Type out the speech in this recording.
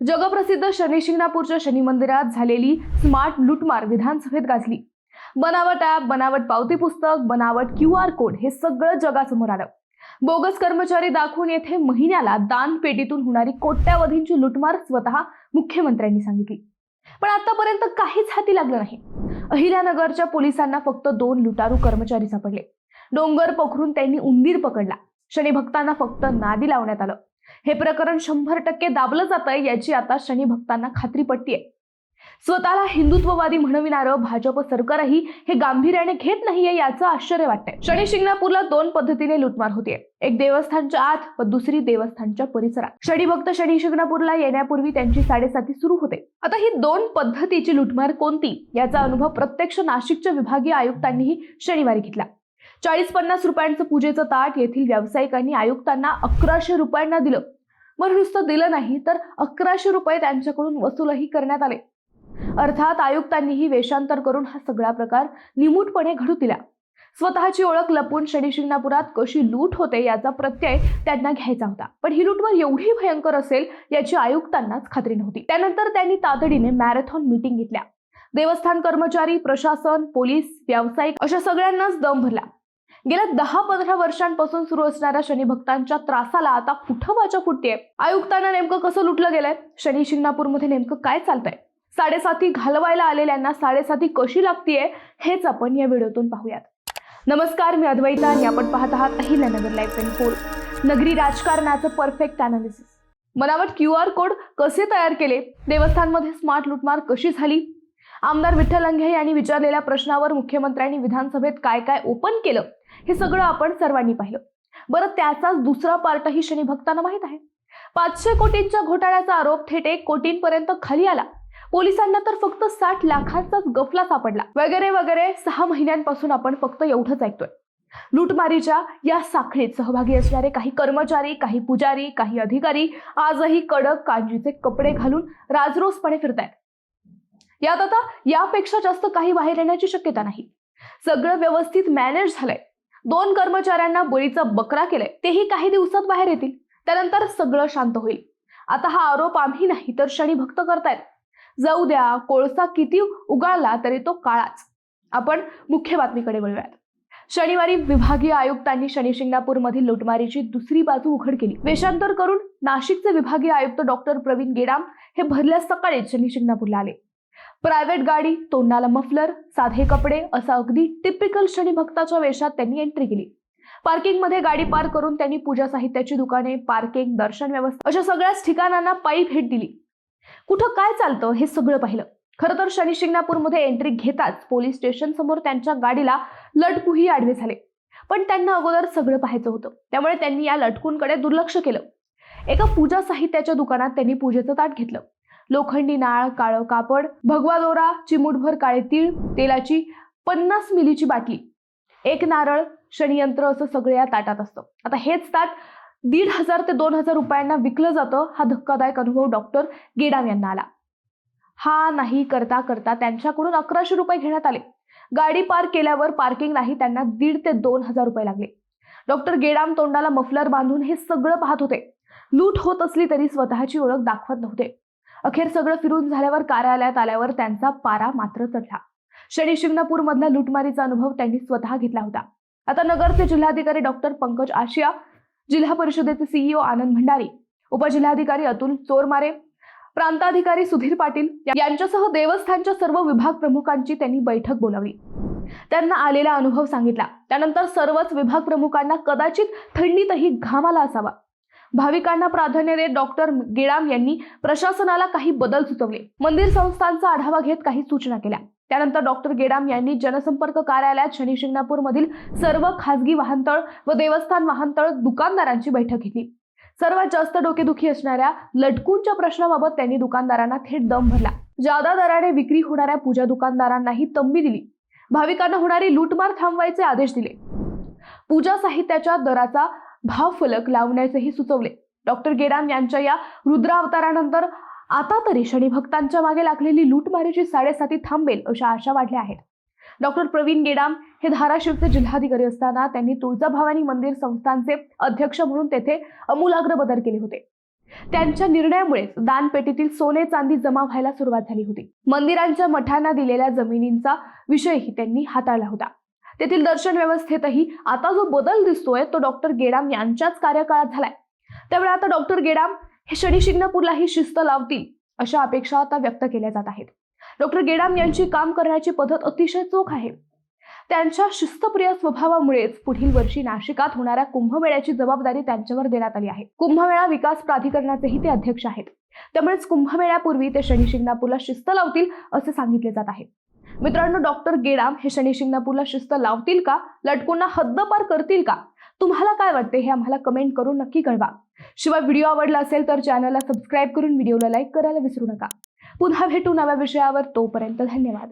जगप्रसिद्ध शनी शिंगणापूरच्या शनी मंदिरात झालेली स्मार्ट लुटमार विधानसभेत गाजली. बनावट ॲप बनावट पावती पुस्तक बनावट क्यू आर कोड हे सगळं जगासमोर आलं. बोगस कर्मचारी दाखवून येथे महिन्याला दान पेटीतून होणारी कोट्यावधींची लुटमार स्वतः मुख्यमंत्र्यांनी सांगितली. पण आतापर्यंत काहीच हाती लागलं नाही. अहिल्यानगरच्या पोलिसांना फक्त दोन लुटारू कर्मचारी सापडले. डोंगर पखरून त्यांनी उंदीर पकडला. शनी भक्तांना फक्त नादी लावण्यात आलं. हे प्रकरण शंभर टक्के दाबलं जातंय याची आता शनी भक्तांना खात्री पटतीये स्वतःला हिंदुत्ववादी म्हणविणारं भाजप सरकारही हे गांभीर्याने घेत नाहीये याचं आश्चर्य वाटतंय. शनी शिंगणापूरला दोन पद्धतीने लुटमार होतीये. एक देवस्थानच्या आत व दुसरी देवस्थानच्या परिसरात. शनी भक्त शनी शिंगणापूरला येण्यापूर्वी त्यांची साडेसाती सुरू होते. आता ही दोन पद्धतीची लुटमार कोणती? याचा अनुभव प्रत्यक्ष नाशिकच्या विभागीय आयुक्तांनीही शनिवारी घेतला. चाळीस पन्नास रुपयांचं पूजेचं ताट येथील व्यावसायिकांनी आयुक्तांना अकराशे रुपयांना दिलं. मग नुसतं दिलं नाही तर अकराशे रुपये त्यांच्याकडून वसूलही करण्यात आले. अर्थात आयुक्तांनीही वेषांतर करून हा सगळा प्रकार निमूटपणे घडू दिला. स्वतःची ओळख लपून शनी शिंगणापुरात कशी लूट होते याचा प्रत्यय त्यांना घ्यायचा होता. पण ही लूटवर एवढी भयंकर असेल याची आयुक्तांनाच खात्री नव्हती. त्यानंतर त्यांनी तातडीने मॅरेथॉन मीटिंग घेतल्या. देवस्थान कर्मचारी प्रशासन पोलीस व्यावसायिक अशा सगळ्यांनाच दम भरला. गेल्या दहा पंधरा वर्षांपासून सुरू असणाऱ्या शनी भक्तांच्या त्रासाला आता कुठं वाचा फुटतेय? आयुक्तांना नेमकं कसं लुटलं गेलंय? शनी शिंगणापूरमध्ये नेमकं काय चालतंय? साडेसाती घालवायला आलेल्यांना साडेसाती कशी लागतीये हेच आपण या व्हिडिओतून पाहूयात. नमस्कार मी अद्वैता आणि आपण पाहत आहात अहिल्यानगर लाईफ अँड फोर. नगरी राजकारणाचं परफेक्ट अनालिसिस मनावर क्यू आर कोड कसे तयार केले? देवस्थानमध्ये स्मार्ट लुटमार कशी झाली? आमदार विठ्ठल अंघे यांनी विचारलेल्या प्रश्नावर मुख्यमंत्र्यांनी विधानसभेत काय काय ओपन केलं हे सगळं आपण सर्वांनी पाहिलं. बरं त्याचाच दुसरा पार्टही शनी भक्तांना माहीत आहे. पाचशे कोटींच्या घोटाळ्याचा आरोप थेट एक कोटींपर्यंत खाली आला. पोलिसांना तर फक्त साठ लाखांचाच गफला सापडला. वगैरे वगैरे सहा महिन्यांपासून आपण फक्त एवढंच ऐकतोय. लूटमारीच्या या साखळीत सहभागी असणारे काही कर्मचारी काही पुजारी काही अधिकारी आजही कडक कांजीचे कपडे घालून राजरोसपणे फिरतायत. यात आता यापेक्षा जास्त काही बाहेर येण्याची शक्यता नाही. सगळं व्यवस्थित मॅनेज झालंय. दोन कर्मचाऱ्यांना बळीचा बकरा केलाय. तेही काही दिवसात बाहेर येतील. त्यानंतर सगळं शांत होईल. आता हा आरोप आम्ही नाही तर शनी भक्त करतायत. जाऊ द्या कोळसा किती उगाळला तरी तो काळाच. आपण मुख्य बातमीकडे वळूयात. शनिवारी विभागीय आयुक्तांनी शनी मधील लुटमारीची दुसरी बाजू उघड केली. वेषांतर करून नाशिकचे विभागीय आयुक्त डॉक्टर प्रवीण गेडाम हे भरल्या सकाळीच शनी शिंगणापूरला आले. प्रायव्हेट गाडी तोंडाला मफलर साधे कपडे असा अगदी टिपिकल शनी भक्ताच्या वेशात त्यांनी एंट्री केली. पार्किंगमध्ये गाडी पार्क करून त्यांनी पूजा साहित्याची दुकाने पार्किंग दर्शन व्यवस्था अशा सगळ्याच ठिकाणांना पायी भेट दिली. कुठं काय चालतं हे सगळं पाहिलं. खरं तर शनी शिंगणापूरमध्ये एंट्री घेताच पोलीस स्टेशन समोर त्यांच्या गाडीला लटकूही आडवे झाले. पण त्यांना अगोदर सगळं पाहायचं होतं. त्यामुळे त्यांनी या लटकूंकडे दुर्लक्ष केलं. एका पूजा साहित्याच्या दुकानात त्यांनी पूजेचं ताट घेतलं. लोखंडी नाळ काळं कापड भगवा दोरा चिमूटभर काळे तीळ तेलाची पन्नास मिलीची बाटली. एक नारळ शनियंत्र असं सगळं या ताटात असतं. आता हेच ताट दीड हजार ते दोन हजार रुपयांना विकलं जातं हा धक्कादायक अनुभव डॉक्टर गेडाम यांना आला. हा नाही करता करता त्यांच्याकडून अकराशे रुपये घेण्यात आले. गाडी पार्क केल्यावर पार्किंग नाही त्यांना दीड ते दोन हजार रुपये लागले. डॉक्टर गेडाम तोंडाला मफलर बांधून हे सगळं पाहत होते. लूट होत असली तरी स्वतःची ओळख दाखवत नव्हते. अखेर सगळं फिरून झाल्यावर कार्यालयात आल्यावर त्यांचा पारा मात्र चढला. शनी शिंगणापूर मधला लुटमारीचा अनुभव त्यांनी स्वतः घेतला होता. आता नगरचे जिल्हाधिकारी डॉक्टर पंकज आशिया जिल्हा परिषदेचे सीईओ आनंद भंडारी उपजिल्हाधिकारी अतुल चोरमारे प्रांताधिकारी सुधीर पाटील यांच्यासह देवस्थानच्या सर्व विभाग प्रमुखांची त्यांनी बैठक बोलावली. त्यांना आलेला अनुभव सांगितला. त्यानंतर सर्वच विभाग प्रमुखांना कदाचित थंडीतही घाम आला असावा. भाविकांना प्राधान्य देत डॉक्टर गेडाम यांनी प्रशासनाला काही बदल सुचवले. मंदिर संस्थांचा आढावा घेत काही सूचना केल्या. त्यानंतर डॉक्टर गेडाम यांनी जनसंपर्क कार्यालयात शनी मधील सर्व खासगी वाहनतळ व देवस्थान वाहनतळ दुकानदारांची बैठक घेतली. सर्वात जास्त डोकेदुखी असणाऱ्या लटकूंच्या प्रश्नाबाबत त्यांनी दुकानदारांना थेट दम भरला. जादा दराने विक्री होणाऱ्या पूजा दुकानदारांनाही तंबी दिली. भाविकांना होणारी लूटमार थांबवायचे आदेश दिले. पूजा साहित्याच्या दराचा भावफलक लावण्याचेही सुचवले. डॉक्टर गेडाम यांच्या या रुद्रावतारानंतर आता तरी शनी भक्तांच्या मागे लागलेली लूटमारीची साडेसाती थांबेल अशा आशा वाढल्या आहेत. डॉक्टर प्रवीण गेडाम हे धाराशिवचे जिल्हाधिकारी असताना त्यांनी तुळजाभवानी मंदिर संस्थांचे अध्यक्ष म्हणून तेथे अमूलाग्र बदल केले होते. त्यांच्या निर्णयामुळेच दानपेटीतील सोने चांदी जमा व्हायला सुरुवात झाली होती. मंदिरांच्या मठांना दिलेल्या जमिनींचा विषयही त्यांनी हाताळला होता. तेथील दर्शन व्यवस्थेतही आता जो बदल दिसतोय तो डॉक्टर गेडाम यांच्याच कार्यकाळात झालाय. त्यामुळे आता डॉक्टर गेडाम हे शनी शिंगणापूरलाही शिस्त लावतील अशा अपेक्षा आता व्यक्त केल्या जात आहेत. डॉक्टर गेडाम यांची काम करण्याची पद्धत अतिशय चोख आहे. त्यांच्या शिस्तप्रिय स्वभावामुळेच पुढील वर्षी नाशिकात होणाऱ्या कुंभमेळ्याची जबाबदारी त्यांच्यावर देण्यात आली आहे. कुंभमेळा विकास प्राधिकरणाचेही ते अध्यक्ष आहेत. त्यामुळेच कुंभमेळ्यापूर्वी ते शनी शिंगणापूरला शिस्त लावतील असे सांगितले जात आहे. मित्रांनो डॉक्टर गेडाम हे शनी शिंगणापूरला शिस्त लावतील का? लटकूंना हद्दपार करतील का? तुम्हाला काय वाटते हे आम्हाला कमेंट करून नक्की कळवा. शिवाय व्हिडिओ आवडला असेल तर चॅनलला सबस्क्राईब करून व्हिडिओला लाईक करायला विसरू नका. पुन्हा भेटू नव्या विषयावर तोपर्यंत धन्यवाद.